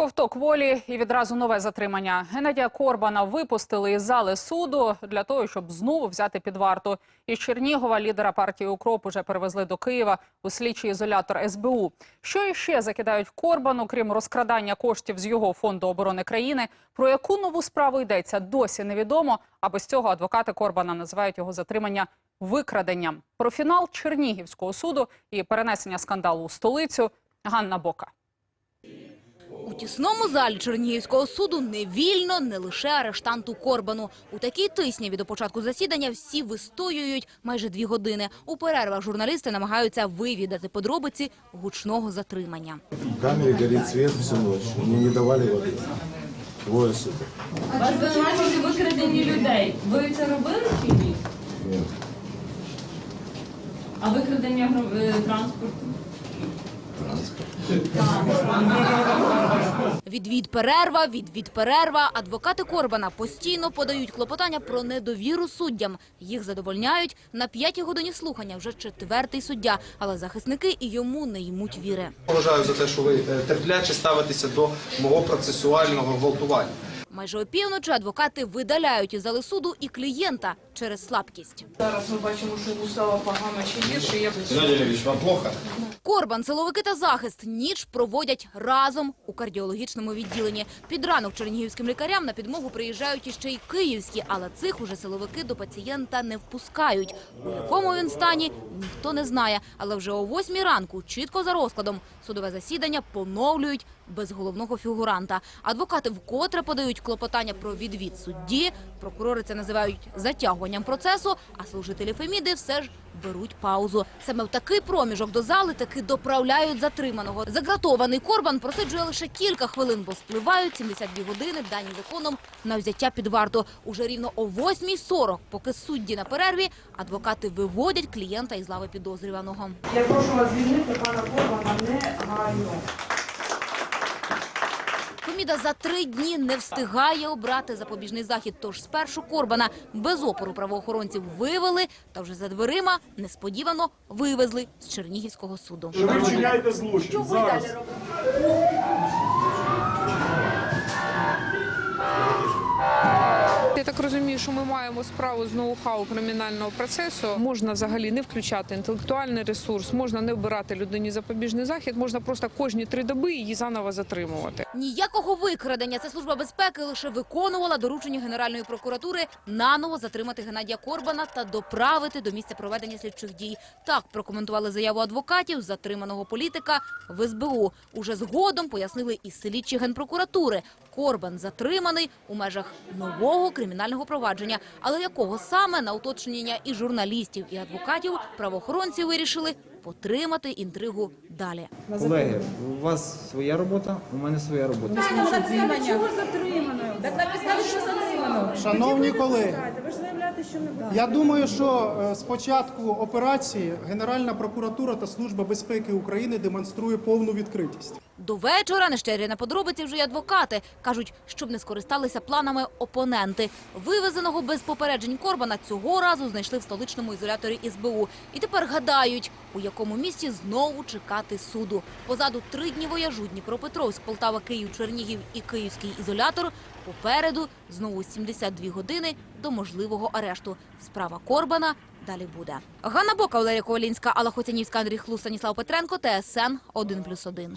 Ковток волі і відразу нове затримання. Геннадія Корбана випустили із зали суду для того, щоб знову взяти під варту. Із Чернігова лідера партії «Укроп» уже перевезли до Києва у слідчий ізолятор СБУ. Що іще закидають Корбану, крім розкрадання коштів з його фонду оборони країни? Про яку нову справу йдеться, досі невідомо. А без цього адвокати Корбана називають його затримання викраденням. Про фінал Чернігівського суду і перенесення скандалу у столицю Ганна Бока. Тісному залі Чернігівського суду не вільно не лише арештанту Корбану. У такій тисні від початку засідання всі вистоюють майже дві години. У перервах журналісти намагаються вивідати подробиці гучного затримання. В камере горит свет всю ночь. Мне не давали воды. Двое суток. Вас звинувачують у викраденні людей. Ви це робили чи ні? Нет. А викрадення е, транспорту? Відвід перерва, відвід перерва. Адвокати Корбана постійно подають клопотання про недовіру суддям. Їх задовольняють на п'ятій годині слухання вже четвертий суддя, але захисники і йому не ймуть віри. Поважаю за те, що ви е, терпляче ставитеся до мого процесуального гвалтування. Майже опівночі адвокати видаляють із зали суду і клієнта через слабкість. Зараз ми бачимо, що йому стало погано чи гірше. Я Геннадій вам плохо? Корбан, силовики та захист ніч проводять разом у кардіологічному відділенні. Під ранок чернігівським лікарям на підмогу приїжджають іще й київські, але цих уже силовики до пацієнта не впускають. У якому він стані, ніхто не знає. Але вже о восьмій ранку, чітко за розкладом, судове засідання поновлюють без головного фігуранта. Адвокати вкотре подають клопотання про відвід судді. Прокурори це називають затягуванням процесу, а служителі Феміди все ж беруть паузу. Саме в такий проміжок до зали таки доправляють затриманого. Загратований Корбан просиджує лише кілька хвилин, бо спливають 72 години, дані законом на взяття під варту. Уже рівно о 8.40, поки судді на перерві, адвокати виводять клієнта із лави підозрюваного. Я прошу вас звільнити пана Корбана негайно. Феміда за три дні не встигає обрати запобіжний захід. Тож спершу Корбана без опору правоохоронців вивели, та вже за дверима несподівано вивезли з Чернігівського суду. Ви вчиняєте злочин зараз. Розумію, що ми маємо справу з ноу-хау кримінального процесу. Можна взагалі не включати інтелектуальний ресурс, можна не вбирати людині запобіжний захід, можна просто кожні три доби її заново затримувати. Ніякого викрадення. Це служба безпеки лише виконувала доручення Генеральної прокуратури наново затримати Геннадія Корбана та доправити до місця проведення слідчих дій. Так прокоментували заяву адвокатів затриманого політика в СБУ. Уже згодом пояснили і слідчі генпрокуратури. Корбан затриманий у межах нового кримінального провадження, але якого саме на уточнення і журналістів, і адвокатів правоохоронці вирішили потримати інтригу далі. Колеги, у вас своя робота, у мене своя робота. затримано Шановні колеги, я думаю, що е, з початку операції Генеральна прокуратура та Служба безпеки України демонструє повну відкритість. До вечора нещирі подробиці вже й адвокати. Кажуть, щоб не скористалися планами опоненти. Вивезеного без попереджень Корбана цього разу знайшли в столичному ізоляторі СБУ. І тепер гадають, у якому місці знову чекати суду. Позаду три дні вояжу Дніпропетровськ, Полтава, Київ, Чернігів і Київський ізолятор. Попереду знову 72 години до можливого арешту. Справа Корбана далі буде. Ганна Бока, Валерія Ковалінська, Алла Хоцянівська, Андрій Хлус, Станіслав Петренко, ТСН 1+,1.